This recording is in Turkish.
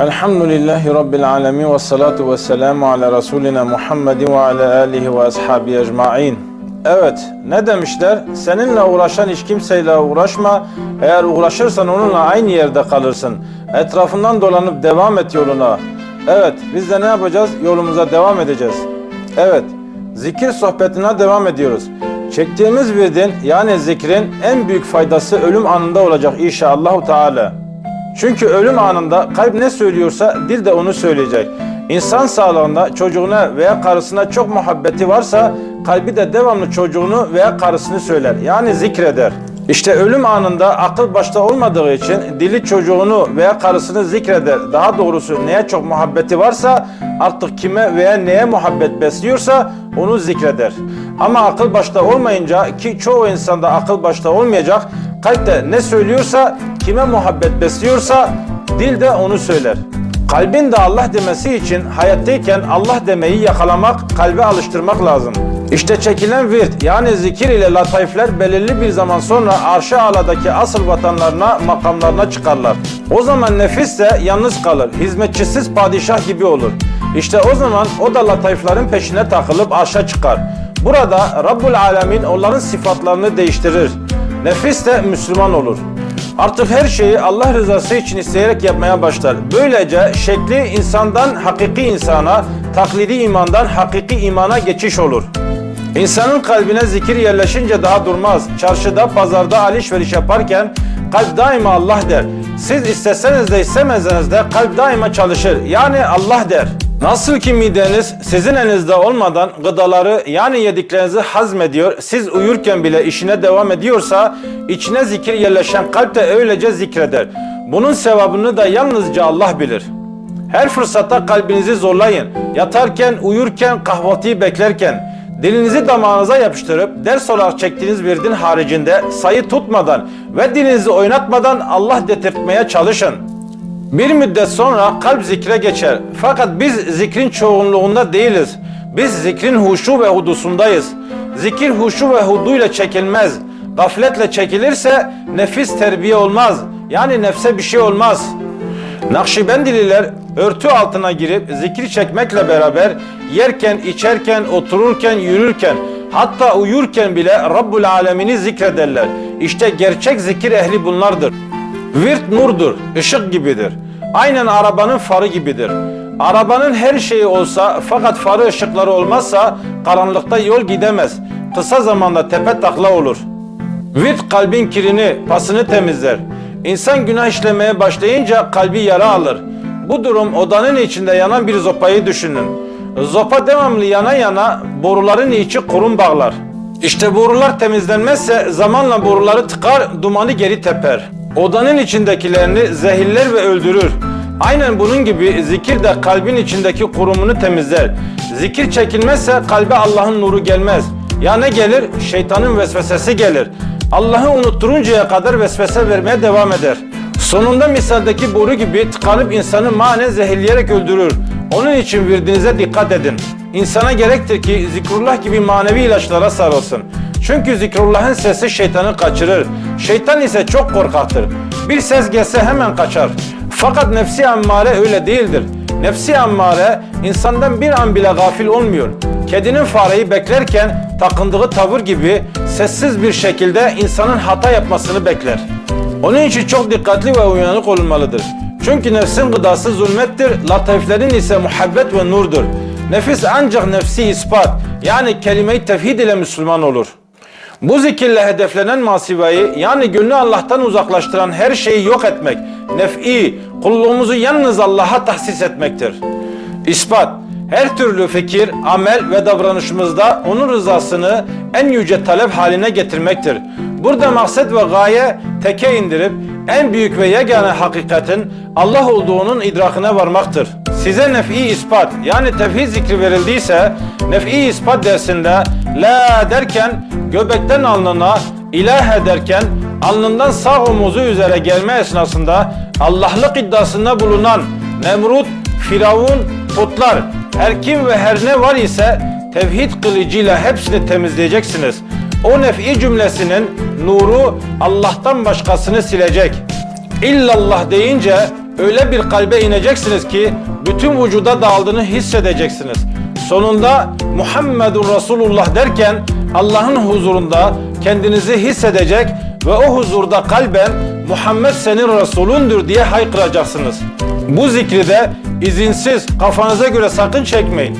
Elhamdülillahi Rabbil alemin ve salatu ve selamu ala Resulina Muhammedin ve ala alihi ve ashabi ecma'in. Evet, ne demişler? Seninle uğraşan hiç kimseyle uğraşma. Eğer uğraşırsan onunla aynı yerde kalırsın. Etrafından dolanıp devam et yoluna. Evet, biz de ne yapacağız? Yolumuza devam edeceğiz. Evet, zikir sohbetine devam ediyoruz. Çektiğimiz virdin yani zikrin en büyük faydası ölüm anında olacak inşallah Teala. Çünkü ölüm anında kalp ne söylüyorsa dil de onu söyleyecek. İnsan sağlığında çocuğuna veya karısına çok muhabbeti varsa kalbi de devamlı çocuğunu veya karısını söyler. Yani zikreder. İşte ölüm anında akıl başta olmadığı için dili çocuğunu veya karısını zikreder. Daha doğrusu neye çok muhabbeti varsa artık kime veya neye muhabbet besliyorsa onu zikreder. Ama akıl başta olmayınca ki çoğu insanda akıl başta olmayacak kalp de ne söylüyorsa kime muhabbet besliyorsa dil de onu söyler. Kalbin de Allah demesi için hayattayken Allah demeyi yakalamak, kalbe alıştırmak lazım. İşte çekilen virt yani zikir ile lataifler belirli bir zaman sonra arş-ı aladaki asıl vatanlarına, makamlarına çıkarlar. O zaman nefis de yalnız kalır, hizmetçisiz padişah gibi olur. İşte o zaman o da lataiflerin peşine takılıp arşa çıkar. Burada Rabbul Alemin onların sıfatlarını değiştirir. Nefis de Müslüman olur. Artık her şeyi Allah rızası için isteyerek yapmaya başlar. Böylece şekli insandan hakiki insana, taklidi imandan hakiki imana geçiş olur. İnsanın kalbine zikir yerleşince daha durmaz. Çarşıda, pazarda alışveriş yaparken kalp daima Allah der. Siz isteseniz de istemezseniz de kalp daima çalışır. Yani Allah der. Nasıl ki mideniz sizin elinizde olmadan gıdaları yani yediklerinizi hazmediyor, siz uyurken bile işine devam ediyorsa içine zikir yerleşen kalp de öylece zikreder. Bunun sevabını da yalnızca Allah bilir. Her fırsatta kalbinizi zorlayın. Yatarken, uyurken, kahvaltıyı beklerken, dilinizi damağınıza yapıştırıp ders olarak çektiğiniz virdin haricinde sayı tutmadan ve dilinizi oynatmadan Allah dedirtmeye çalışın. Bir müddet sonra kalp zikre geçer. Fakat biz zikrin çoğunluğunda değiliz. Biz zikrin huşu ve hudusundayız. Zikir huşu ve huduyla çekilmez. Gafletle çekilirse nefis terbiye olmaz. Yani nefse bir şey olmaz. Nakşibendililer örtü altına girip zikir çekmekle beraber yerken, içerken, otururken, yürürken hatta uyurken bile Rabbul Alemini zikrederler. İşte gerçek zikir ehli bunlardır. Virt nurdur, ışık gibidir. Aynen arabanın farı gibidir. Arabanın her şeyi olsa fakat farı ışıkları olmazsa karanlıkta yol gidemez. Kısa zamanda tepe takla olur. Virt kalbin kirini, pasını temizler. İnsan günah işlemeye başlayınca kalbi yara alır. Bu durum odanın içinde yanan bir zopayı düşünün. Zopa devamlı yana yana boruların içi kurum bağlar. İşte borular temizlenmezse zamanla boruları tıkar, dumanı geri teper. Odanın içindekilerini zehirler ve öldürür. Aynen bunun gibi zikir de kalbin içindeki kurumunu temizler. Zikir çekilmezse kalbe Allah'ın nuru gelmez. Ya ne gelir? Şeytanın vesvesesi gelir. Allah'ı unutturuncaya kadar vesvese vermeye devam eder. Sonunda misaldeki boru gibi tıkanıp insanı manen zehirleyerek öldürür. Onun için virdinize dikkat edin. İnsana gerektir ki zikrullah gibi manevi ilaçlara sarılsın. Çünkü zikrullahın sesi şeytanı kaçırır. Şeytan ise çok korkaktır. Bir ses gelse hemen kaçar. Fakat nefsi ammare öyle değildir. Nefsi ammare insandan bir an bile gafil olmuyor. Kedinin fareyi beklerken takındığı tavır gibi sessiz bir şekilde insanın hata yapmasını bekler. Onun için çok dikkatli ve uyanık olunmalıdır. Çünkü nefsin gıdası zulmettir, latiflerin ise muhabbet ve nurdur. Nefis ancak nefsi ispat yani kelime-i tevhid ile Müslüman olur. Bu zikirle hedeflenen masivayı yani gönlü Allah'tan uzaklaştıran her şeyi yok etmek, nef'i, kulluğumuzu yalnız Allah'a tahsis etmektir. İspat, her türlü fikir, amel ve davranışımızda onun rızasını en yüce talep haline getirmektir. Burada maksat ve gaye teke indirip en büyük ve yegane hakikatin Allah olduğunun idrakine varmaktır. Size nef'i ispat yani tevhid zikri verildiyse nef'i ispat dersinde la derken göbekten alnına ilah ederken alnından sağ omuzu üzere gelme esnasında Allah'lık iddiasında bulunan Nemrut, Firavun, putlar her kim ve her ne var ise tevhid kılıcıyla hepsini temizleyeceksiniz. O nef'i cümlesinin nuru Allah'tan başkasını silecek. İllallah deyince öyle bir kalbe ineceksiniz ki bütün vücuda dağıldığını hissedeceksiniz. Sonunda Muhammedun Resulullah derken Allah'ın huzurunda kendinizi hissedecek ve o huzurda kalben Muhammed senin Resulündür diye haykıracaksınız. Bu zikri de izinsiz kafanıza göre sakın çekmeyin.